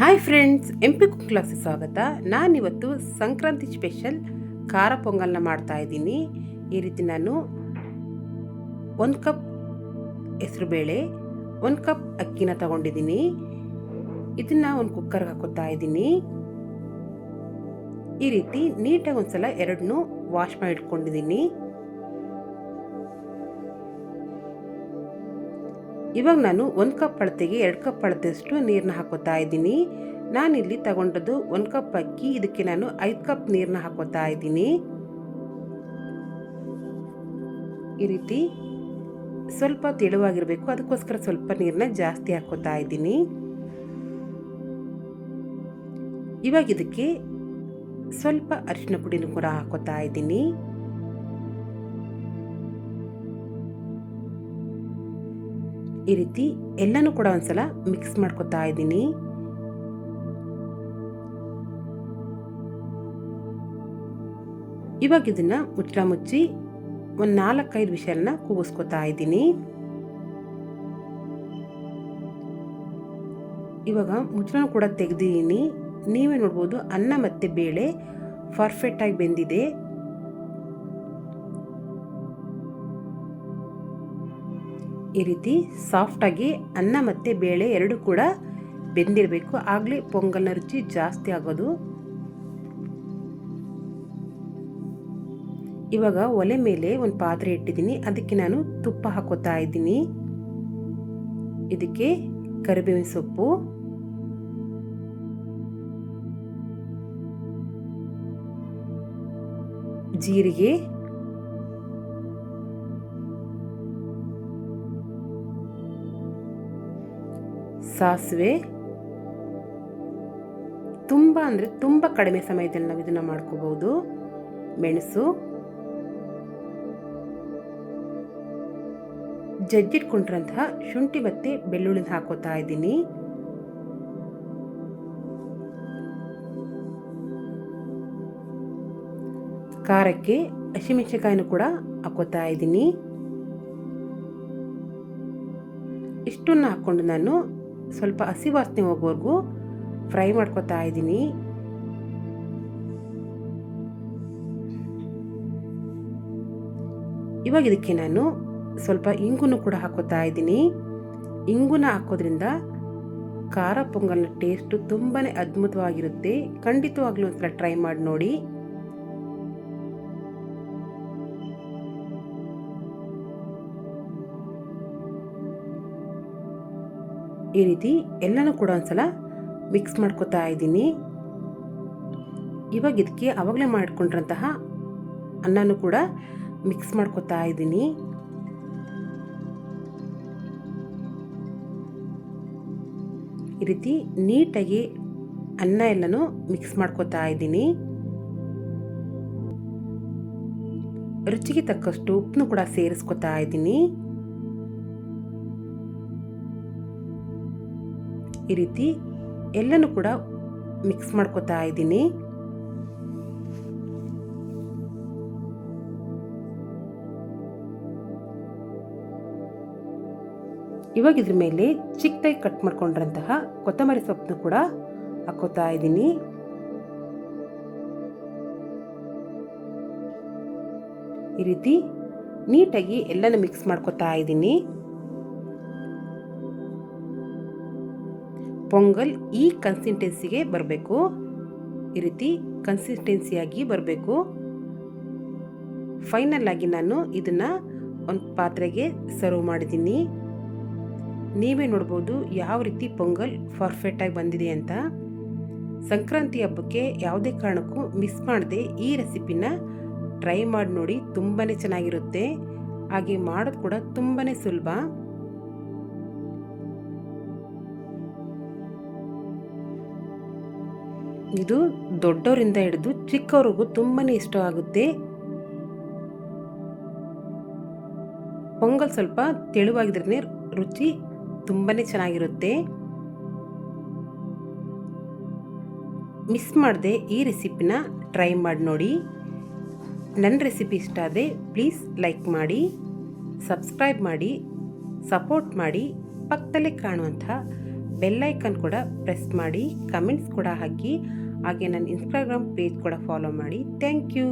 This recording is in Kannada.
Hi friends M P cook ಕ್ಲಾಸಿಗೆ ಸ್ವಾಗತ ನಾನಿವತ್ತು ಸಂಕ್ರಾಂತಿ ಸ್ಪೆಷಲ್ ಖಾರ ಪೊಂಗಲ್ನ ಮಾಡ್ತಾ ಇದ್ದೀನಿ ಈ ರೀತಿ ನಾನು ಒಂದು ಕಪ್ ಹೆಸರುಬೇಳೆ ಒಂದು ಕಪ್ ಅಕ್ಕಿನ ತಗೊಂಡಿದ್ದೀನಿ ಇದನ್ನು ಒಂದು ಕುಕ್ಕರ್ಗೆ ಹಾಕೋತಾ ಇದ್ದೀನಿ ಈ ರೀತಿ ನೀಟಾಗಿ ಒಂದ್ಸಲ ಎರಡನ್ನೂ ವಾಶ್ ಮಾಡಿ ಇಟ್ಕೊಂಡಿದ್ದೀನಿ ಇವಾಗ ನಾನು ಒಂದು ಕಪ್ ಅಳತೆಗೆ ಎರಡು ಕಪ್ ಅಳತೆಯಷ್ಟು ನೀರನ್ನ ಹಾಕೋತಾ ಇದ್ದೀನಿ. ನಾನಿಲ್ಲಿ ತಗೊಂಡದ್ದು ಒಂದು ಕಪ್ ಅಕ್ಕಿ, ಇದಕ್ಕೆ ನಾನು ಐದು ಕಪ್ ನೀರನ್ನ ಹಾಕೋತಾ ಇದ್ದೀನಿ. ಈ ರೀತಿ ಸ್ವಲ್ಪ ತೆಳುವಾಗಿರಬೇಕು, ಅದಕ್ಕೋಸ್ಕರ ಸ್ವಲ್ಪ ನೀರನ್ನ ಜಾಸ್ತಿ ಹಾಕೋತಾ ಇದ್ದೀನಿ. ಇವಾಗ ಇದಕ್ಕೆ ಸ್ವಲ್ಪ ಅರಿಶಿನ ಪುಡಿನೂ ಕೂಡ ಹಾಕೋತಾ ಇದ್ದೀನಿ. ಈ ರೀತಿ ಎಲ್ಲನೂ ಕೂಡ ಒಂದ್ಸಲ ಮಿಕ್ಸ್ ಮಾಡ್ಕೊತಾ ಇದ್ದೀನಿ. ಇವಾಗ ಇದನ್ನ ಮುಚ್ಚಳ ಮುಚ್ಚಿ ಒಂದು ನಾಲ್ಕೈದು ವಿಷಯನ ಕೂಗಿಸ್ಕೊತಾ ಇದ್ದೀನಿ. ಇವಾಗ ಮುಚ್ಚಳ ಕೂಡ ತೆಗೆದಿದ್ದೀನಿ. ನೀವೇ ನೋಡ್ಬೋದು ಅನ್ನ ಮತ್ತು ಬೇಳೆ ಪರ್ಫೆಕ್ಟಾಗಿ ಬೆಂದಿದೆ. ಈ ರೀತಿ ಸಾಫ್ಟಾಗಿ ಅನ್ನ ಮತ್ತು ಬೇಳೆ ಎರಡು ಕೂಡ ಬೆಂದಿರಬೇಕು. ಆಗಲೇ ಪೊಂಗಲ್ನ ರುಚಿ ಜಾಸ್ತಿ ಆಗೋದು. ಇವಾಗ ಒಲೆ ಮೇಲೆ ಒಂದು ಪಾತ್ರೆ ಇಟ್ಟಿದ್ದೀನಿ. ಅದಕ್ಕೆ ನಾನು ತುಪ್ಪ ಹಾಕೋತಾ ಇದ್ದೀನಿ. ಇದಕ್ಕೆ ಕರಿಬೇವಿನ ಸೊಪ್ಪು. ಜೀರಿಗೆ. ಸಾಸಿವೆ. ತುಂಬ ಅಂದರೆ ತುಂಬ ಕಡಿಮೆ ಸಮಯದಲ್ಲಿ ನಾವು ಇದನ್ನು ಮಾಡ್ಕೋಬಹುದು. ಮೆಣಸು. ಜಜ್ಜಿಟ್ಕೊಂಡಿರೋಂತಹ ಶುಂಠಿ ಮತ್ತು ಬೆಳ್ಳುಳ್ಳಿನ ಹಾಕೋತಾ ಇದ್ದೀನಿ. ಖಾರಕ್ಕೆ ಹಸಿಮೆಣಸಿನಕಾಯಿನೂ ಕೂಡ ಹಾಕೋತಾ ಇದ್ದೀನಿ. ಇಷ್ಟನ್ನು ಹಾಕ್ಕೊಂಡು ನಾನು ಸ್ವಲ್ಪ ಹಸಿ ವಾಸನೆ ಹೋಗೋವರೆಗೂ ಫ್ರೈ ಮಾಡ್ಕೊತಾ ಇದ್ದೀನಿ. ಇವಾಗ ಇದಕ್ಕೆ ನಾನು ಸ್ವಲ್ಪ ಇಂಗುನು ಕೂಡ ಹಾಕೋತಾ ಇದ್ದೀನಿ. ಇಂಗುನ ಹಾಕೋದ್ರಿಂದ ಖಾರ ಪೊಂಗಲ್ನ ಟೇಸ್ಟು ತುಂಬಾ ಅದ್ಭುತವಾಗಿರುತ್ತೆ. ಖಂಡಿತವಾಗ್ಲೂ ಒಂಥರ ಟ್ರೈ ಮಾಡಿ ನೋಡಿ. ಈ ರೀತಿ ಎಲ್ಲನೂ ಕೂಡ ಒಂದ್ಸಲ ಮಿಕ್ಸ್ ಮಾಡ್ಕೊತಾ ಇದ್ದೀನಿ. ಇವಾಗ ಇದಕ್ಕೆ ಆವಾಗಲೇ ಮಾಡಿಕೊಂಡ್ರಂತಹ ಅನ್ನನೂ ಕೂಡ ಮಿಕ್ಸ್ ಮಾಡ್ಕೊತಾ ಇದ್ದೀನಿ. ಈ ರೀತಿ ನೀಟಾಗಿ ಅನ್ನ ಎಲ್ಲನೂ ಮಿಕ್ಸ್ ಮಾಡ್ಕೊತಾ ಇದ್ದೀನಿ. ರುಚಿಗೆ ತಕ್ಕಷ್ಟು ಉಪ್ಪನ್ನು ಕೂಡ ಸೇರಿಸ್ಕೊತಾ ಇದ್ದೀನಿ. ಈ ರೀತಿ ಎಲ್ಲನೂ ಕೂಡ ಮಿಕ್ಸ್ ಮಾಡ್ಕೋತಾ ಇದ್ದೀನಿ. ಇವಾಗ ಇದ್ರ ಮೇಲೆ ಚಿಕ್ಕದಾಗಿ ಕಟ್ ಮಾಡ್ಕೊಂಡಿರೋಂತಹ ಕೊತ್ತಂಬರಿ ಸೊಪ್ಪನ್ನು ಕೂಡ ಹಾಕೋತಾ ಇದ್ದೀನಿ. ಈ ರೀತಿ ನೀಟಾಗಿ ಎಲ್ಲನೂ ಮಿಕ್ಸ್ ಮಾಡ್ಕೊತಾ ಇದ್ದೀನಿ. ಪೊಂಗಲ್ ಈ ಕನ್ಸಿಸ್ಟೆನ್ಸಿಗೆ ಬರಬೇಕು. ಈ ರೀತಿ ಕನ್ಸಿಸ್ಟೆನ್ಸಿಯಾಗಿ ಬರಬೇಕು. ಫೈನಲ್ ಆಗಿ ನಾನು ಇದನ್ನು ಒಂದು ಪಾತ್ರೆಗೆ ಸರ್ವ್ ಮಾಡಿದ್ದೀನಿ. ನೀವೇ ನೋಡ್ಬೋದು ಯಾವ ರೀತಿ ಪೊಂಗಲ್ ಪರ್ಫೆಕ್ಟಾಗಿ ಬಂದಿದೆ ಅಂತ. ಸಂಕ್ರಾಂತಿ ಹಬ್ಬಕ್ಕೆ ಯಾವುದೇ ಕಾರಣಕ್ಕೂ ಮಿಸ್ ಮಾಡದೆ ಈ ರೆಸಿಪಿನ ಟ್ರೈ ಮಾಡಿ ನೋಡಿ ತುಂಬಾ ಚೆನ್ನಾಗಿರುತ್ತೆ. ಹಾಗೆ ಮಾಡೋದು ಕೂಡ ತುಂಬಾ ಸುಲಭ. ಇದು ದೊಡ್ಡವರಿಂದ ಹಿಡಿದು ಚಿಕ್ಕವ್ರಿಗೂ ತುಂಬಾ ಇಷ್ಟವಾಗುತ್ತೆ. ಪೊಂಗಲ್ ಸ್ವಲ್ಪ ತೆಳುವಾಗಿದ್ರೆ ರುಚಿ ತುಂಬಾ ಚೆನ್ನಾಗಿರುತ್ತೆ. ಮಿಸ್ ಮಾಡದೆ ಈ ರೆಸಿಪಿನ ಟ್ರೈ ಮಾಡಿ ನೋಡಿ. ನನ್ನ ರೆಸಿಪಿ ಇಷ್ಟ ಆದರೆ ಪ್ಲೀಸ್ ಲೈಕ್ ಮಾಡಿ, ಸಬ್ಸ್ಕ್ರೈಬ್ ಮಾಡಿ, ಸಪೋರ್ಟ್ ಮಾಡಿ, ಪಕ್ಕದಲ್ಲೇ ಕಾಣುವಂಥ ಬೆಲ್ಲೈಕನ್ ಕೂಡ ಪ್ರೆಸ್ ಮಾಡಿ ಕಮೆಂಟ್ಸ್ ಕೂಡ ಹಾಕಿ, ಹಾಗೆ ನನ್ನ ಇನ್ಸ್ಟಾಗ್ರಾಮ್ ಪೇಜ್ ಕೂಡ ಫಾಲೋ ಮಾಡಿ. Thank you